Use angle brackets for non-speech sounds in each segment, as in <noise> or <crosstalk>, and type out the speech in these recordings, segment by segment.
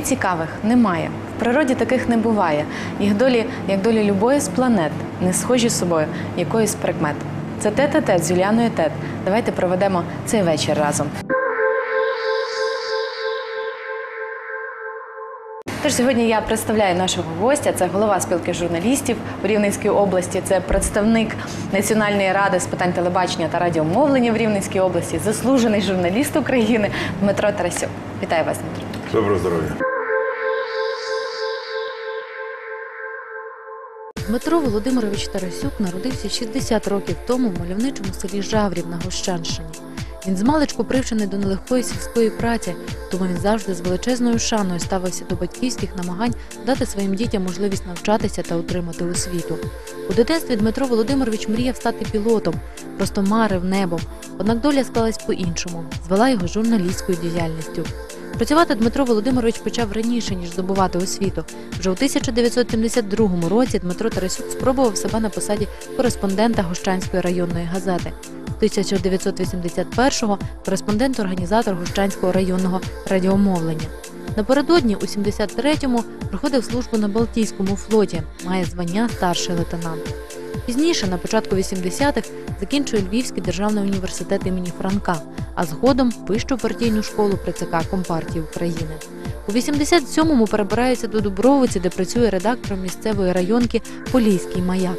Людей нецікавих немає. В природі таких не буває. Їх долі, як долі любої з планет, не схожі з собою якоїсь прикмет. Це тет тет з Юліаною Тет. Давайте проведемо цей вечір разом. Тож сьогодні я представляю нашого гостя. Це голова спілки журналістів у Рівненській області. Це представник Національної ради з питань телебачення та радіомовлення в Рівненській області, заслужений журналіст України Дмитро Тарасюк. Вітаю вас, Дмитро. Доброго здоров'я. Дмитро Володимирович Тарасюк народився 60 років тому в мальовничому селі Жаврів на Гощанщині. Він змалечку привчений до нелегкої сільської праці, тому він завжди з величезною шаною ставився до батьківських намагань дати своїм дітям можливість навчатися та отримати освіту. У дитинстві Дмитро Володимирович мріяв стати пілотом, просто марив небом. Однак доля склалась по-іншому, звела його журналістською діяльністю. Працювати Дмитро Володимирович почав раніше, ніж здобувати освіту. Вже у 1972 році Дмитро Тарасюк спробував себе на посаді кореспондента Гощанської районної газети. 1981-го кореспондент-організатор Гощанського районного радіомовлення. Напередодні у 73-му проходив службу на Балтійському флоті, має звання старший лейтенант. Пізніше, на початку 80-х, закінчує Львівський державний університет імені Франка, а згодом вищу партійну школу при ЦК Компартії України. У 87-му перебирається до Дубровиці, де працює редактором місцевої районки Поліський маяк.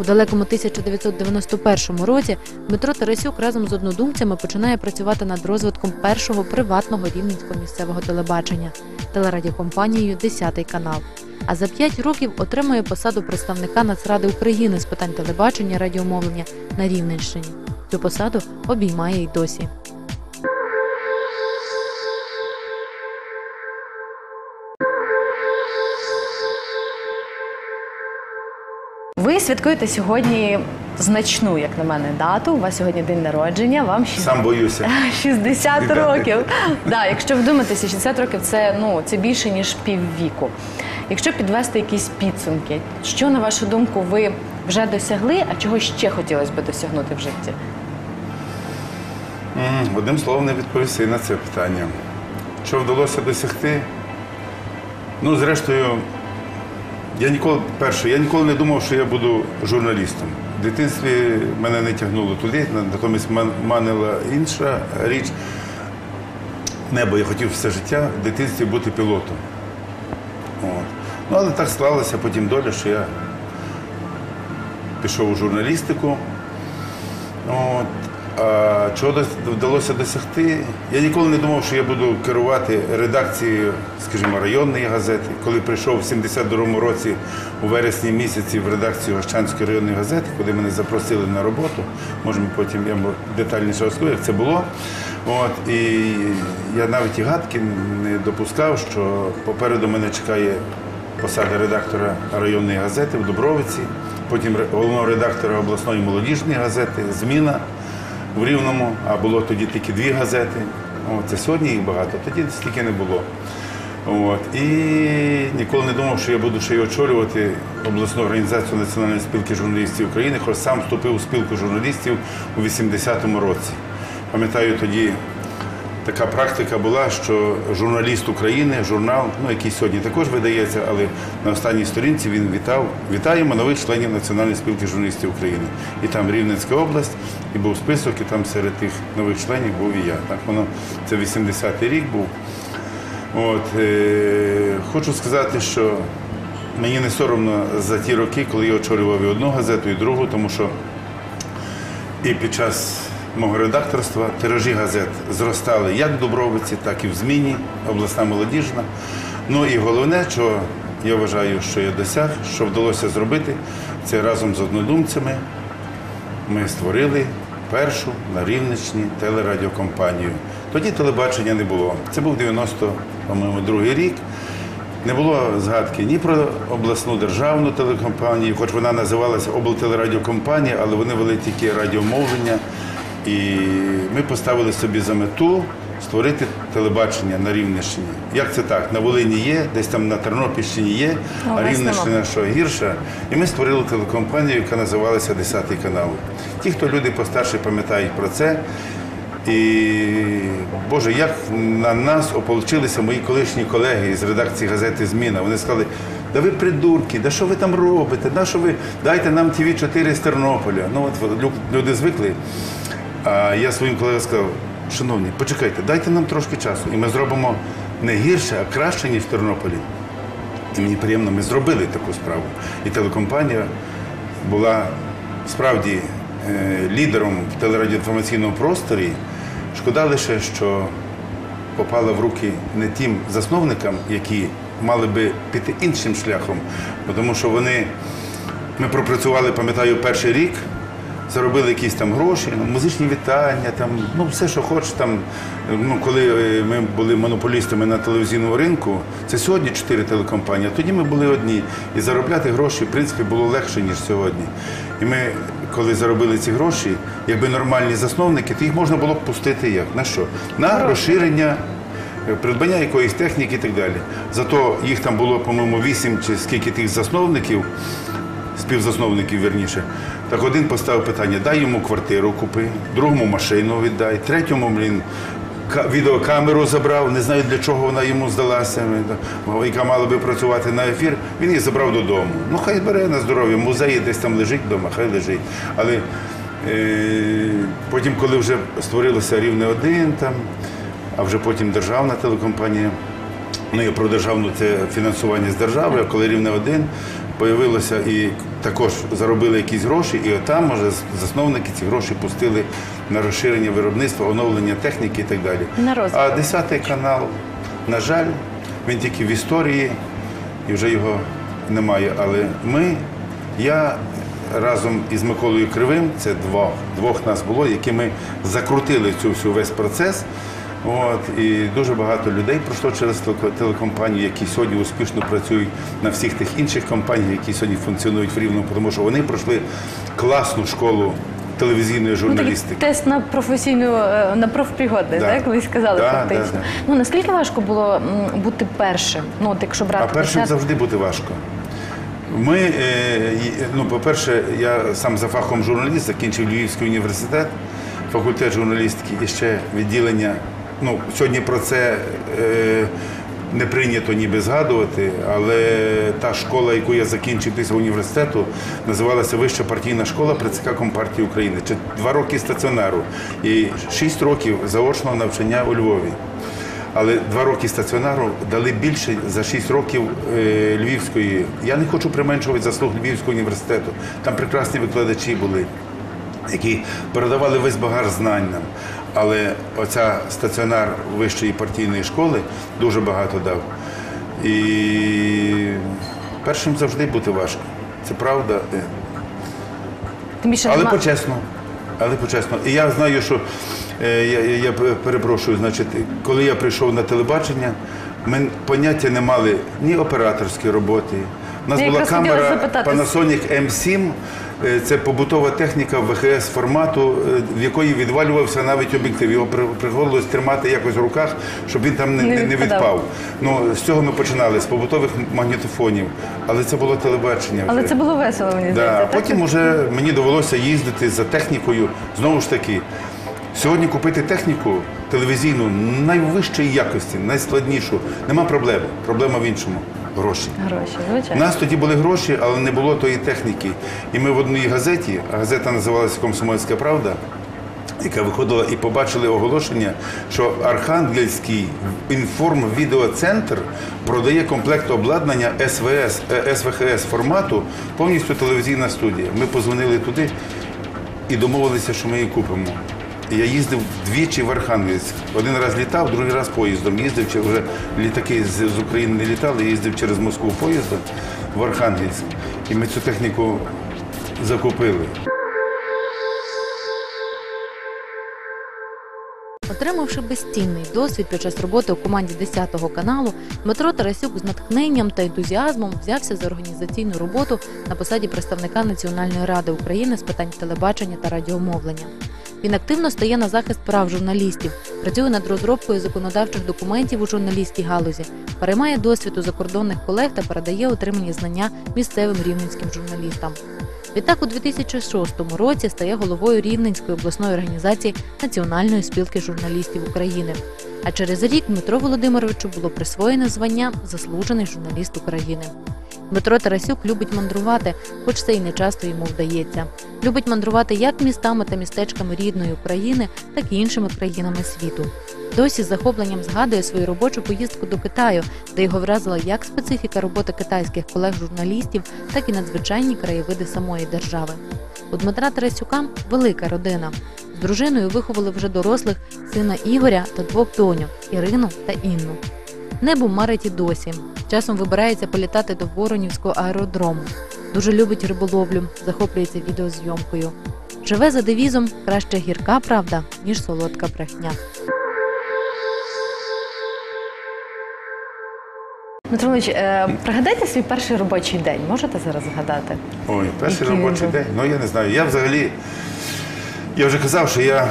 У далекому 1991 році Дмитро Тарасюк разом з однодумцями починає працювати над розвитком першого приватного рівненського місцевого телебачення телерадіокомпанією «10 канал. А за п'ять років отримує посаду представника Нацради України з питань телебачення радіомовлення на Рівненщині. Цю посаду обіймає й досі. Ви святкуєте сьогодні значну, як на мене, дату. У вас сьогодні день народження. Вам Сам боюся. <laughs> 60 років. <laughs> Да, якщо вдуматися, 60 років це ну це більше ніж піввіку. Якщо підвести якісь підсумки, що на вашу думку ви вже досягли, а чого ще хотілося б досягнути в житті? М, Одним словом, не відповісти на це питання. Що вдалося досягти? Ну, зрештою, я ніколи, перше, я ніколи не думав, що я буду журналістом. В дитинстві мене не тягнуло туди, натомість манила інша річ. Небо я хотів все життя в дитинстві бути пілотом. От. Ну, але так склалося потім доля, що я пішов у журналістику. От. А чого вдалося досягти? Я ніколи не думав, що я буду керувати редакцією, скажімо, районної газети. Коли прийшов в 72-му році у вересні місяці в редакцію Гощанської районної газети, куди мене запросили на роботу, може потім я детальніше розкажу, як це було. От, і я навіть і гадки не допускав, що попереду мене чекає посада редактора районної газети в Дубровиці, потім головного редактора обласної молодіжної газети, зміна в Рівному, а було тоді тільки дві газети. От, це сьогодні їх багато, тоді стільки не було. От, і ніколи не думав, що я буду ще й очолювати обласну організацію Національної спілки журналістів України, хоч сам вступив у спілку журналістів у 80-му році. Пам'ятаю, тоді така практика була, що журналіст України, журнал, ну який сьогодні також видається, але на останній сторінці він вітав. Вітаємо нових членів Національної спілки журналістів України. І там Рівненська область, і був список, і там серед тих нових членів був і я. Так воно це 80-й рік був. От, е, хочу сказати, що мені не соромно за ті роки, коли я очолював і одну газету, і другу, тому що і під час мого редакторства тиражі газет зростали як в Дубровиці, так і в Зміні, обласна молодіжна. Ну і головне, що я вважаю, що я досяг, що вдалося зробити, це разом з однодумцями ми створили першу на Рівненщині телерадіокомпанію. Тоді телебачення не було. Це був 90, по-моєму, другий рік. Не було згадки ні про обласну державну телекомпанію, хоч вона називалася облтелерадіокомпанія, але вони вели тільки радіомовлення. І ми поставили собі за мету створити телебачення на Рівненщині. Як це так? На Волині є, десь там на Тернопільщині є, А у а Рівненщина що гірша. І ми створили телекомпанію, яка називалася «10 канал. Ті, хто люди постарше пам'ятають про це, І Боже, як на нас ополчилися мої колишні колеги з редакції газети Зміна. Вони сказали, да ви придурки, да що ви там робите? Да що ви дайте нам ТВ 4 з Тернополя. Ну от лю- люди звикли. А я своїм колегам сказав, шановні, почекайте, дайте нам трошки часу, і ми зробимо не гірше, а краще, ніж в Тернополі. І мені приємно, ми зробили таку справу. І телекомпанія була справді е, лідером в телерадіоінформаційному просторі. Шкода лише, що попала в руки не тим засновникам, які мали би піти іншим шляхом, тому що вони, ми пропрацювали, пам'ятаю, перший рік, заробили якісь там гроші, ну, музичні вітання, там, ну все, що хочеш. Там, ну, коли е, ми були монополістами на телевізійному ринку, це сьогодні чотири телекомпанії, а тоді ми були одні. І заробляти гроші, в принципі, було легше, ніж сьогодні. І ми, коли заробили ці гроші, якби нормальні засновники, то їх можна було б пустити як? На що? На розширення е, придбання якоїсь техніки і так далі. Зато їх там було, по-моєму, вісім чи скільки тих засновників, співзасновників вірніше. Так один поставив питання: дай йому квартиру купи, другому машину віддай, третьому, блін. Відеокамеру забрав, не знаю для чого вона йому здалася, яка мала би працювати на ефір. Він її забрав додому. Ну хай бере на здоров'я, музеї десь там лежить вдома, хай лежить. Але е, потім, коли вже створилося рівне один там, а вже потім державна телекомпанія. Ну і про державну це фінансування з держави, а коли рівне один появилося і також заробили якісь гроші, і отам, може, засновники ці гроші пустили на розширення виробництва, оновлення техніки і так далі. На розвиток. а десятий канал, на жаль, він тільки в історії і вже його немає. Але ми, я разом із Миколою Кривим, це двох, двох нас було, які ми закрутили цю всю весь процес. От, і дуже багато людей пройшло через телеко- телекомпанії, які сьогодні успішно працюють на всіх тих інших компаніях, які сьогодні функціонують в Рівному, тому що вони пройшли класну школу телевізійної Ну, журналістики. тест на професійну е, на профпригодне, Да. так ви сказали Да, фактично. да, да. Ну наскільки важко було бути першим? Ну, от якщо брати А першим десят- завжди бути важко. Ми, е, ну, по-перше, я сам за фахом журналіст, закінчив Львівський університет, факультет журналістики і ще відділення. Ну, сьогодні про це е, не прийнято ніби згадувати, але та школа, яку я закінчив після університету, називалася Вища партійна школа ЦК Компартії України. Це два роки стаціонару і шість років заочного навчання у Львові. Але два роки стаціонару дали більше за 6 років е, Львівської. Я не хочу применшувати заслуг Львівського університету. Там прекрасні викладачі були, які передавали весь багаж знань нам. Але оця стаціонар вищої партійної школи дуже багато дав. І першим завжди бути важко. Це правда. Е, Тим більше але нема- почесно. Але почесно. І я знаю, що е, я, я, я перепрошую, значить, коли я прийшов на телебачення, ми поняття не мали ні операторської роботи. У нас Я була камера. Panasonic M7, е, це побутова техніка ВХС формату, е, в якої відвалювався навіть об'єктив. Його при- приходилось тримати якось в руках, щоб він там не, Не не, відпав. Ну, з цього ми починали, з побутових магнітофонів. Але це було телебачення. Але це було весело, мені Да. здається. а так? Потім вже мені довелося їздити за технікою. Знову ж таки, сьогодні купити техніку телевізійну найвищої якості, найскладнішу, нема проблеми. Проблема в іншому гроші. Гроші, У нас тоді були гроші, але не було тої техніки. І ми в одній газеті, а газета називалася Комсомольська Правда. Яка виходила і побачили оголошення, що Архангельський інформ-відеоцентр продає комплект обладнання СВС, е, СВХС формату, повністю телевізійна студія. Ми позвонили туди і домовилися, що ми її купимо. Я їздив двічі в Архангельськ. Один раз літав, другий раз поїздом. Їздив чи вже літаки з, з України не літали, їздив через Москву поїздом в Архангельськ. І ми цю техніку закупили. Отримавши безцінний досвід під час роботи у команді 10-го каналу, Дмитро Тарасюк з натхненням та ентузіазмом взявся за організаційну роботу на посаді представника Національної ради України з питань телебачення та радіомовлення. Він активно стає на захист прав журналістів, працює над розробкою законодавчих документів у журналістській галузі, переймає досвід у закордонних колег та передає отримані знання місцевим рівненським журналістам. Відтак у 2006 році стає головою Рівненської обласної організації Національної спілки журналістів України. А через рік Дмитро Володимировичу було присвоєно звання Заслужений журналіст України. Дмитро Тарасюк любить мандрувати, хоч це й не часто йому вдається. Любить мандрувати як містами та містечками рідної України, так і іншими країнами світу. Досі з захопленням згадує свою робочу поїздку до Китаю, де його вразила як специфіка роботи китайських колег-журналістів, так і надзвичайні краєвиди самої держави. У Дмитра Тарасюка велика родина. З дружиною виховали вже дорослих сина Ігоря та двох доньок Ірину та Інну. Небо марить і досі. Часом вибирається політати до Воронівського аеродрому. Дуже любить риболовлю, захоплюється відеозйомкою. Живе за девізом краще гірка правда, ніж солодка брехня. Дмитро Леонідович, е, пригадайте свій перший робочий день. Можете зараз згадати? Ой, перший Який він робочий був? день. Ну я не знаю. Я взагалі. Я вже казав, що я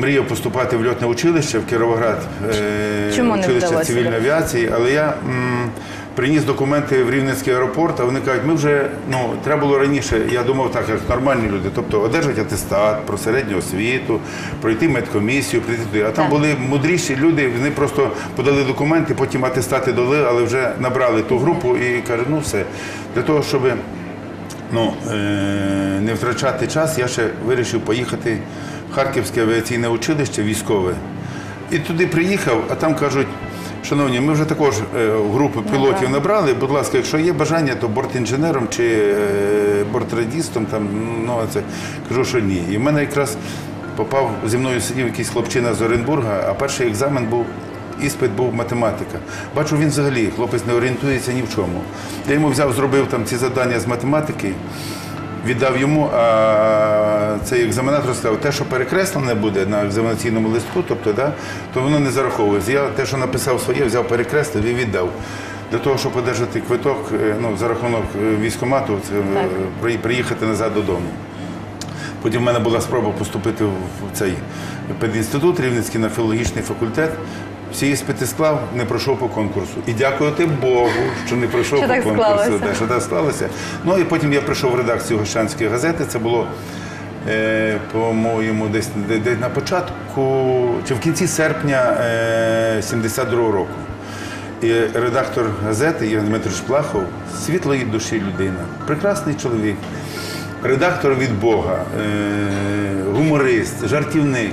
мріяв поступати в льотне училище в Кіровоград, е, Чому училище вдалося? цивільної авіації, але я м, приніс документи в Рівненський аеропорт, а вони кажуть, ми вже ну треба було раніше. Я думав так, як нормальні люди, тобто одержати атестат про середню освіту, пройти медкомісію, прийти туди. А там Так. були мудріші люди, вони просто подали документи, потім атестати дали, але вже набрали ту групу і кажуть, ну все для того, щоб ну, е, не втрачати час, я ще вирішив поїхати в Харківське авіаційне училище військове. І туди приїхав, а там кажуть, шановні, ми вже також е, групу пілотів набрали. Будь ласка, якщо є бажання, то бортінженером чи е, бортрадістом, там, ну, це кажу, що ні. І в мене якраз попав зі мною сидів якийсь хлопчина з Оренбурга, а перший екзамен був іспит був математика. Бачу, він взагалі хлопець не орієнтується ні в чому. Я йому взяв, зробив там ці завдання з математики, віддав йому, а цей екзаменатор сказав, те, що перекреслене буде на екзаменаційному листку, тобто, да, то воно не зараховується. Я те, що написав своє, взяв перекреслив і віддав. Для того, щоб одержати квиток е, ну, за рахунок е, військкомату, це, е, приїхати назад додому. Потім в мене була спроба поступити в цей педінститут Рівненський на філологічний факультет. Всі іспити склав, не пройшов по конкурсу. І дякувати Богу, що не пройшов Що по так конкурсу. склалося. Да, що так склалося. Ну і потім я прийшов в редакцію Гощанської газети. Це було, е, по-моєму, десь, де- десь на початку чи в кінці серпня е, 72-го року. І редактор газети Євген Дмитрович Плахов, світлої душі людина, прекрасний чоловік, редактор від Бога, е, гуморист, жартівник.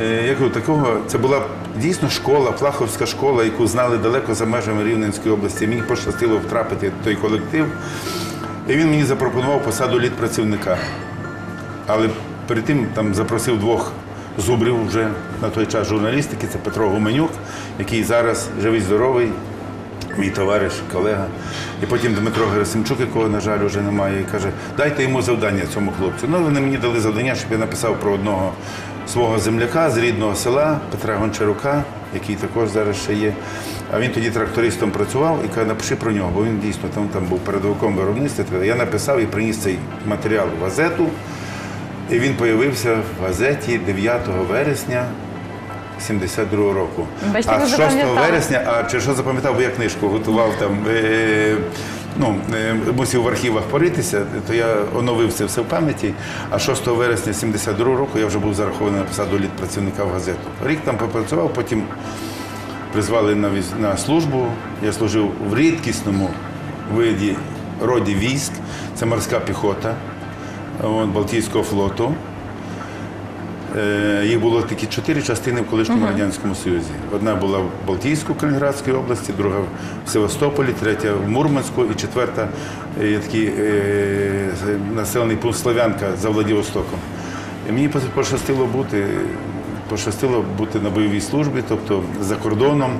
Е, Як такого, це була дійсно школа, плаховська школа, яку знали далеко за межами Рівненської області. Мені пощастило втрапити в той колектив. І він мені запропонував посаду літпрацівника. Але перед тим там запросив двох зубрів вже на той час журналістики. Це Петро Гуменюк, який зараз живий, здоровий, мій товариш, колега. І потім Дмитро Герасимчук, якого, на жаль, вже немає, і каже, дайте йому завдання цьому хлопцю. Ну, вони мені дали завдання, щоб я написав про одного свого земляка з рідного села Петра Гончарука, який також зараз ще є. А він тоді трактористом працював і каже, напиши про нього, бо він дійсно там, там був передовиком виробництва. Я написав і приніс цей матеріал в газету. І він появився в газеті 9 вересня 72-го року. Бачите, а 6 вересня, а чи що запам'ятав, бо я книжку готував там. Е- Ну, е, мусив в архівах поритися, то я оновив це все в пам'яті. А 6 вересня 72 року я вже був зарахований на посаду літпрацівника в газету. Рік там попрацював, потім призвали на, на службу. Я служив в рідкісному виді роді військ. Це морська піхота от, Балтійського флоту. Е, Їх було такі чотири частини в колишньому Радянському Союзі. Одна була в Балтійську, Калінградській області, друга в Севастополі, третя в Мурманську і четверта е, є такий е, населений пункт Славянка за Владивостоком. І мені пощастило бути, пощастило бути на бойовій службі, тобто за кордоном,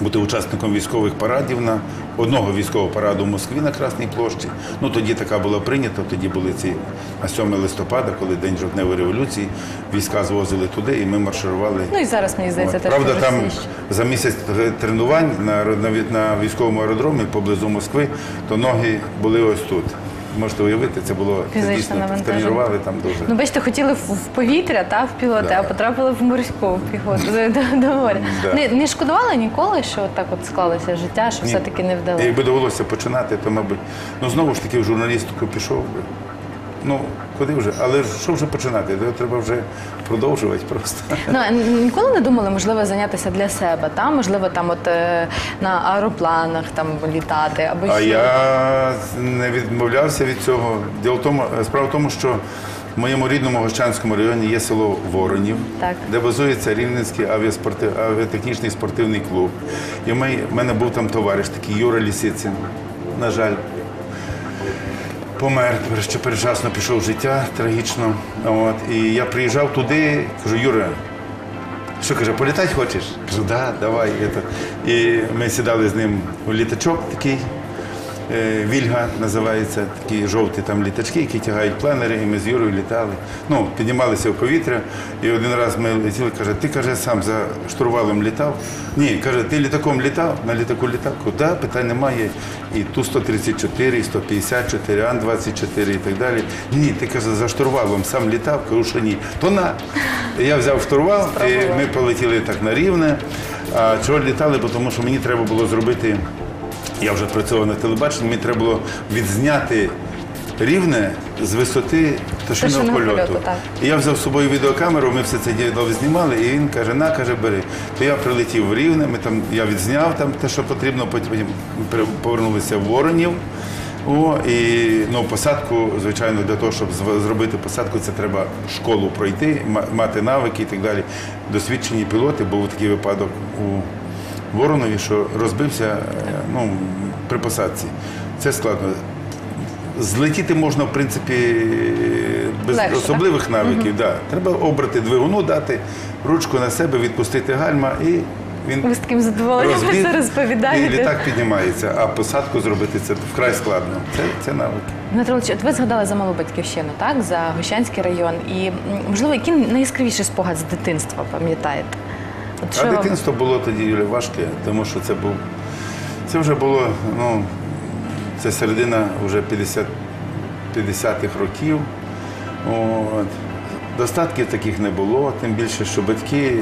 бути учасником військових парадів на одного військового параду в Москві на Красній площі. Ну тоді така була прийнята, тоді були ці на 7 листопада, коли День жовтневої революції, війська звозили туди і ми марширували. Ну і зараз мені здається, теж Правда, там за місяць тренувань на, на, на військовому аеродромі поблизу Москви, то ноги були ось тут. Можете уявити, це було фізично Фізичне дійсно навантаження. тренували там дуже. Ну, бачите, хотіли в, в повітря, та, в пілоти, Да. а потрапили в морську піхоту. До, до моря. Да. Не, не шкодували ніколи, що от так от склалося життя, що Ні. все-таки не вдалося? Якби довелося починати, то, мабуть, ну знову ж таки в журналістику пішов би. Ну куди вже? Але що вже починати? Треба вже продовжувати просто. Ну ніколи не думали, можливо, зайнятися для себе, та можливо, там от е, на аеропланах там літати або А ще. я не відмовлявся від цього. Діло в тому, справа в тому, що в моєму рідному Гощанському районі є село Воронів, Так. де базується Рівненський авіаспортив, авіатехнічний спортивний клуб. І в мене був там товариш, такий Юра Лісицин. На жаль, помер, що передчасно пішов життя трагічно. От. І я приїжджав туди, кажу, Юра, що каже, політати хочеш? Кажу, да, давай. І ми сідали з ним у літачок такий. Е, Вільга називається, такі жовті там літачки, які тягають планери, і ми з Юрою літали. Ну, піднімалися в повітря. І один раз ми летіли, каже, ти каже, сам за штурвалом літав. Ні, каже, ти літаком літав, на літаку літав. Кажу, да, питань немає. І Ту-134, і 154, Ан-24 і так далі. Ні, ти каже, за штурвалом сам літав, кажу, що ні. То на. Я взяв штурвал, і ми полетіли так на рівне. А чого літали? Бо Тому що мені треба було зробити. Я вже працював на телебаченні, мені треба було відзняти рівне з висоти пташиного Пташиного польоту. польоту, так. І я взяв з собою відеокамеру, ми все це діло знімали, і він каже, на, каже, бери. То я прилетів в Рівне, ми там, я відзняв там те, що потрібно, потім пере- повернулися в Воронів. О, і ну, посадку, звичайно, для того, щоб зв- зробити посадку, це треба школу пройти, ма- мати навики і так далі. Досвідчені пілоти, був такий випадок у Воронові, що розбився е, ну, при посадці. Це складно. Злетіти можна, в принципі, без Легше, особливих навиків. Да. Треба обрати двигуну, дати ручку на себе, відпустити гальма і він Ви з таким задоволенням розбіг, це розповідаєте. І літак піднімається, а посадку зробити це вкрай складно. Це, це навики. Дмитро Олексійович, от ви згадали за малу батьківщину, так? За Гощанський район. І можливо, який найяскравіший спогад з дитинства пам'ятаєте? От А вам- дитинство було тоді Юля, важке, тому що це був. Це вже було, ну, це середина вже 50, 50-х років. От. Достатків таких не було, тим більше, що батьки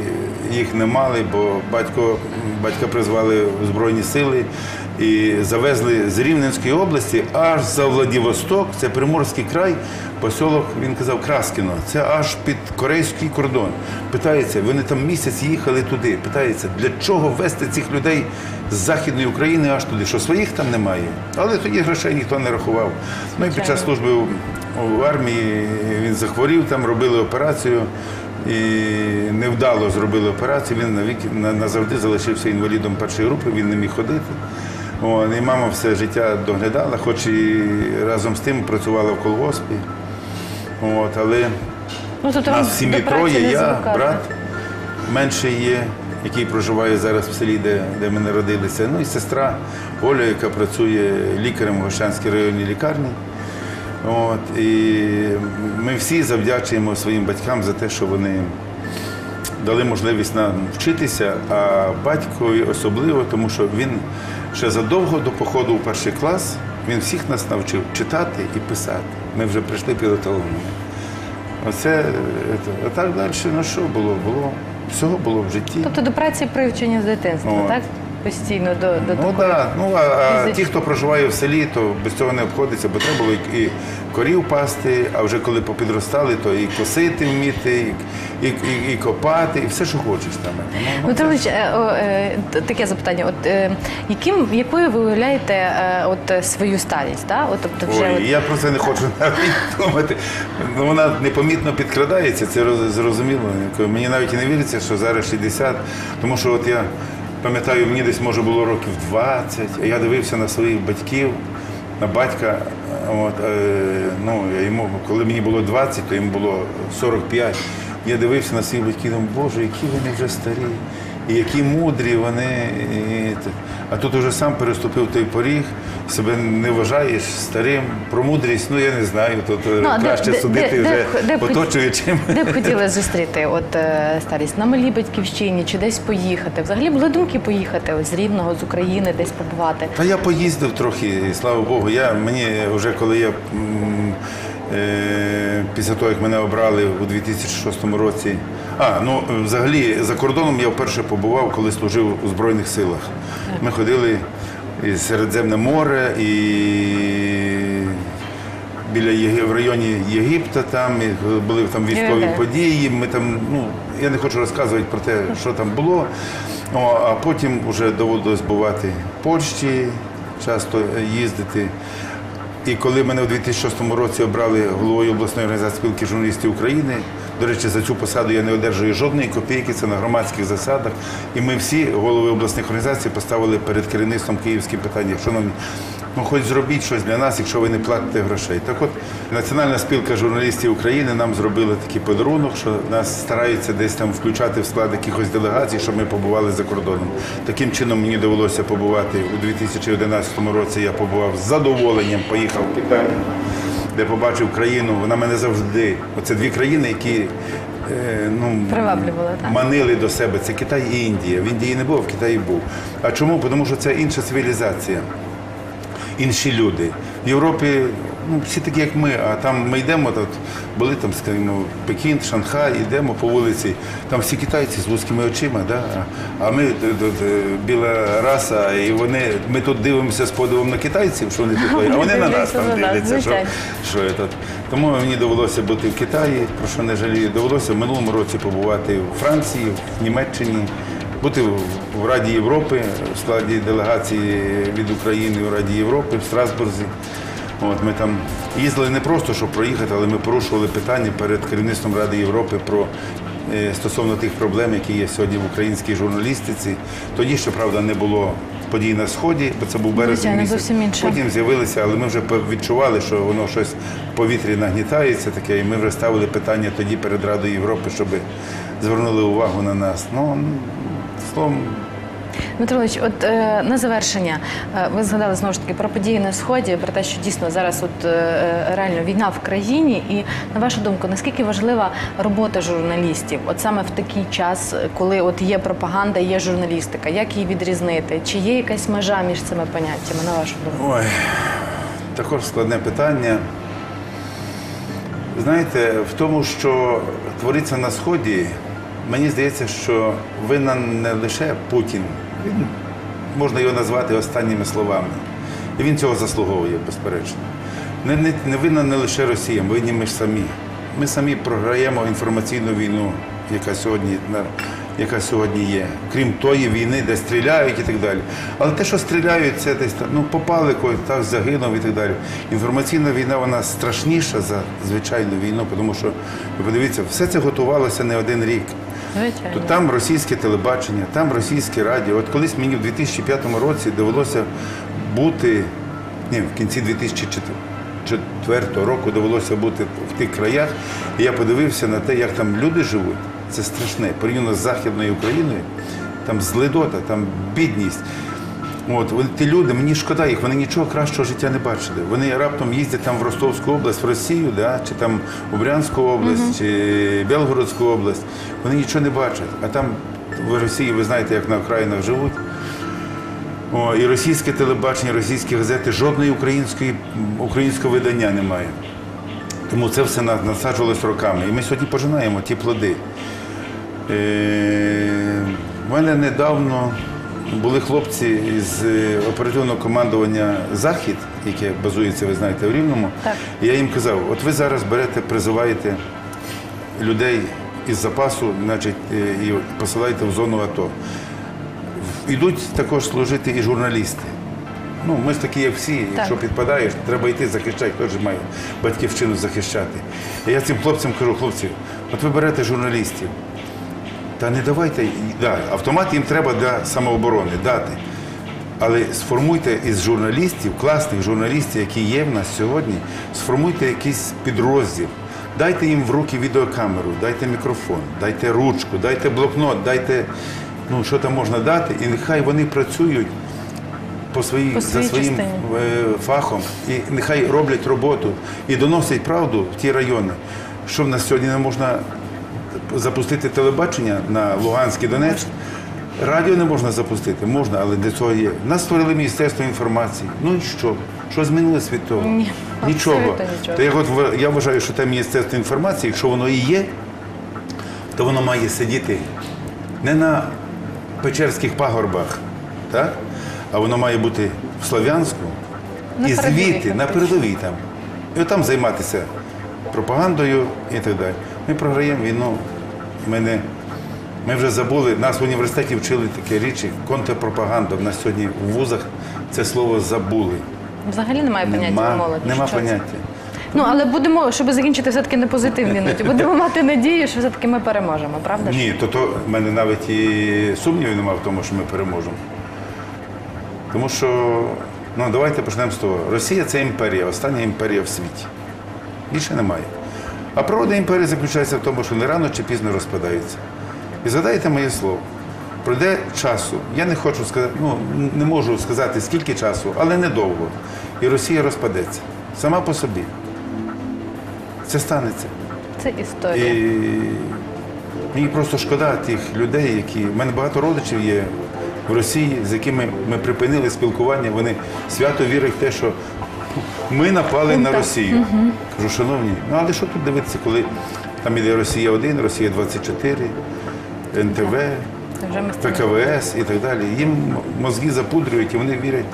їх не мали, бо батько, батька призвали в Збройні сили і завезли з Рівненської області аж за Владивосток, це Приморський край, посілок, він казав, Краскіно, це аж під корейський кордон. Питається, вони там місяць їхали туди. Питається, для чого везти цих людей з Західної України аж туди, що своїх там немає. Але тоді грошей ніхто не рахував. Ну і під час служби в армії він захворів, там робили операцію. І невдало зробили операцію. Він навік назавжди залишився інвалідом першої групи, він не міг ходити. О, і мама все життя доглядала, хоч і разом з тим працювала в колгоспі. От, але Ну, тобто нас в сім'ї троє, я, брат менший є, який проживає зараз в селі, де, де ми народилися. Ну і сестра Оля, яка працює лікарем в Гощанській районній лікарні. От, і ми всі завдячуємо своїм батькам за те, що вони дали можливість нам вчитися, а батькові особливо, тому що він ще задовго до походу в перший клас він всіх нас навчив читати і писати. Ми вже прийшли підготовлені. Оце, е, а так далі, ну що було? Було всього було в житті. Тобто до праці привчення з дитинства, О. так? Постійно до, до Ну такої. так, ну а, а ті, хто проживає в селі, то без цього не обходиться, бо треба було і, і корів пасти, а вже коли попідростали, то і косити вміти, і, і, і, і копати, і все, що хочеш там. Ну, ну, Дмитро це- Ілліч, е, е, таке запитання. От е, яким, якою ви уявляєте от свою старість? Да? От, тобто вже Ой, от, я про це не хочу <laughs> навіть думати. Ну, вона непомітно підкрадається, це роз- зрозуміло. Мені навіть і не віриться, що зараз 60, тому що от я пам'ятаю, мені десь може було років 20, а я дивився на своїх батьків, на батька. От, е, ну, йому, коли мені було 20, то йому було 45. Я дивився на своїх батьків, думав, Боже, які вони вже старі, і які мудрі вони. А тут уже сам переступив той поріг, себе не вважаєш старим, про мудрість, ну я не знаю, тут е, Ну, краще де- судити де- вже де оточуючим. де б хотіли <laughs> зустріти от, е, старість? На малій батьківщині чи десь поїхати? Взагалі були думки поїхати ось, з Рівного, з України, десь побувати? Та я поїздив трохи, і слава Богу. Я, мені вже коли я е, після того, як мене обрали у 2006 році. А, ну взагалі за кордоном я вперше побував, коли служив у Збройних силах. Ми ходили і Середземне море і біля Єги- в районі Єгипта, там і були там військові події. Ми там, ну я не хочу розказувати про те, що там було. О, а потім вже доводилось бувати в Польщі, часто їздити. І коли мене у 2006 році обрали головою обласної організації спілки журналістів України, до речі, за цю посаду я не одержую жодної копійки, це на громадських засадах. І ми всі, голови обласних організацій, поставили перед керівництвом київським питання, шановні, ну хоч зробіть щось для нас, якщо ви не платите грошей. Так от Національна спілка журналістів України нам зробила такий подарунок, що нас стараються десь там включати в склад якихось делегацій, щоб ми побували за кордоном. Таким чином мені довелося побувати у 2011 році. Я побував з задоволенням, поїхав в Китай, де побачив країну. Вона мене завжди. Оце дві країни, які е, ну, Приваблювали, так. манили до себе. Це Китай і Індія. В Індії не був, в Китаї був. А чому? Тому що це інша цивілізація інші люди. В Європі ну, всі такі, як ми, а там ми йдемо, тут були там, скажімо, Пекін, Шанхай, йдемо по вулиці, там всі китайці з вузькими очима, да? а ми тут, біла раса, і вони, ми тут дивимося з подивом на китайців, що вони тут, <laughs> а вони на нас там Дивляться. Що, що я тут. Тому мені довелося бути в Китаї, про що не жалію. Довелося в минулому році побувати у Франції, в Німеччині, бути в- Раді Європи, в складі делегації від України у Раді Європи в Страсбурзі. От ми там їздили не просто, щоб проїхати, але ми порушували питання перед керівництвом Ради Європи про е, стосовно тих проблем, які є сьогодні в українській журналістиці. Тоді, щоправда, не було подій на сході, бо це був березень місяць. Потім з'явилися, але ми вже відчували, що воно щось в повітрі нагнітається таке, і ми вже ставили питання тоді перед Радою Європи, щоб звернули увагу на нас. Ну, словом, Дмитро Ілліч, от е, на завершення, е, ви згадали знову ж таки про події на сході, про те, що дійсно зараз от е, е, реально війна в країні. І на вашу думку, наскільки важлива робота журналістів, от саме в такий час, коли от є пропаганда, є журналістика, як її відрізнити? Чи є якась межа між цими поняттями, на вашу думку? Ой, також складне питання. Знаєте, в тому, що твориться на Сході, мені здається, що винен не лише Путін, він можна його назвати останніми словами. І він цього заслуговує, безперечно. Не, не, не винна не лише Росія, винні ми ж самі. Ми самі програємо інформаційну війну, яка сьогодні, яка сьогодні є. Крім тої війни, де стріляють і так далі. Але те, що стріляють, це десь ну, попали когось, так загинув і так далі. Інформаційна війна вона страшніша за звичайну війну, тому що ви подивіться, все це готувалося не один рік. То там російське телебачення, там російське радіо. От колись мені в 2005 році довелося бути, ні, в кінці 2004 року довелося бути в тих краях, і я подивився на те, як там люди живуть. Це страшне. Порівняно з Західною Україною, там злидота, там бідність. От вони- ті люди, мені шкода їх, вони нічого кращого життя не бачили. Вони раптом їздять там в Ростовську область, в Росію, да, чи там у Брянську область, чи Белгородську область. Вони нічого не бачать. А там в Росії, ви знаєте, як на окраїнах живуть. О, і російське телебачення, російські газети, жодної української, українського видання немає. Тому це все на- насаджувалось роками. І ми сьогодні пожинаємо ті плоди. Е, У мене недавно були хлопці з е, оперативного командування Захід, яке базується, ви знаєте, в Рівному. Так. І я їм казав: от ви зараз берете, призиваєте людей із запасу, значить, е, і посилаєте в зону АТО. Ідуть також служити і журналісти. Ну, ми ж такі, як всі, якщо підпадаєш, треба йти захищати, хто ж має батьківщину захищати. І я цим хлопцям кажу, хлопці, от ви берете журналістів, та не давайте, да, автомат їм треба для самооборони дати. Але сформуйте із журналістів, класних журналістів, які є в нас сьогодні, сформуйте якийсь підрозділ. Дайте їм в руки відеокамеру, дайте мікрофон, дайте ручку, дайте блокнот, дайте, ну що там можна дати, і нехай вони працюють по своїй, По за своїм е, фахом і нехай роблять роботу і доносять правду в ті райони. Що в нас сьогодні не можна запустити телебачення на Луганськ і Донецьк? Радіо не можна запустити, можна, але для цього є. Нас створили Міністерство інформації. Ну і що? Що змінилось від того? Ні, нічого. нічого. То я, от, я вважаю, що те Міністерство інформації, якщо воно і є, то воно має сидіти не на Печерських пагорбах, так? а воно має бути в Слов'янську і звідти, на передовій там. І там займатися пропагандою і так далі. Ми програємо війну. Ми, не, ми вже забули, нас в університеті вчили такі річі, контрпропаганда. В нас сьогодні в вузах це слово забули. Взагалі немає поняття Нема, молоді. нема Що поняття. Ну але будемо, щоб закінчити все-таки на позитивній ноті, будемо <laughs> мати надію, що все-таки ми переможемо, правда? Ні, то, то в мене навіть і сумнівів немає в тому, що ми переможемо. Тому що, ну давайте почнемо з того. Росія це імперія, остання імперія в світі. Більше немає. А природа імперії заключається в тому, що не рано чи пізно розпадається. І згадайте моє слово. Пройде часу. Я не хочу сказати, ну не можу сказати скільки часу, але недовго. І Росія розпадеться. Сама по собі. Це станеться. Це історія. І мені просто шкода тих людей, які. У мене багато родичів є в Росії, з якими ми припинили спілкування. Вони свято вірять в те, що ми напали на Росію. Кажу, шановні, ну але що тут дивитися, коли там іде Росія 1, Росія 24, НТВ, ПКВС і так далі. Їм мозги запудрюють і вони вірять.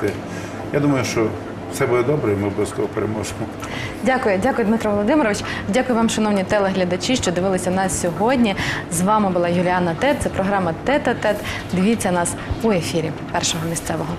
Я думаю, що все буде добре, і ми обов'язково переможемо. Дякую, дякую, Дмитро Володимирович. Дякую вам, шановні телеглядачі, що дивилися нас сьогодні. З вами була Юліана Тет. Це програма Тета Тет. Дивіться нас у ефірі першого місцевого.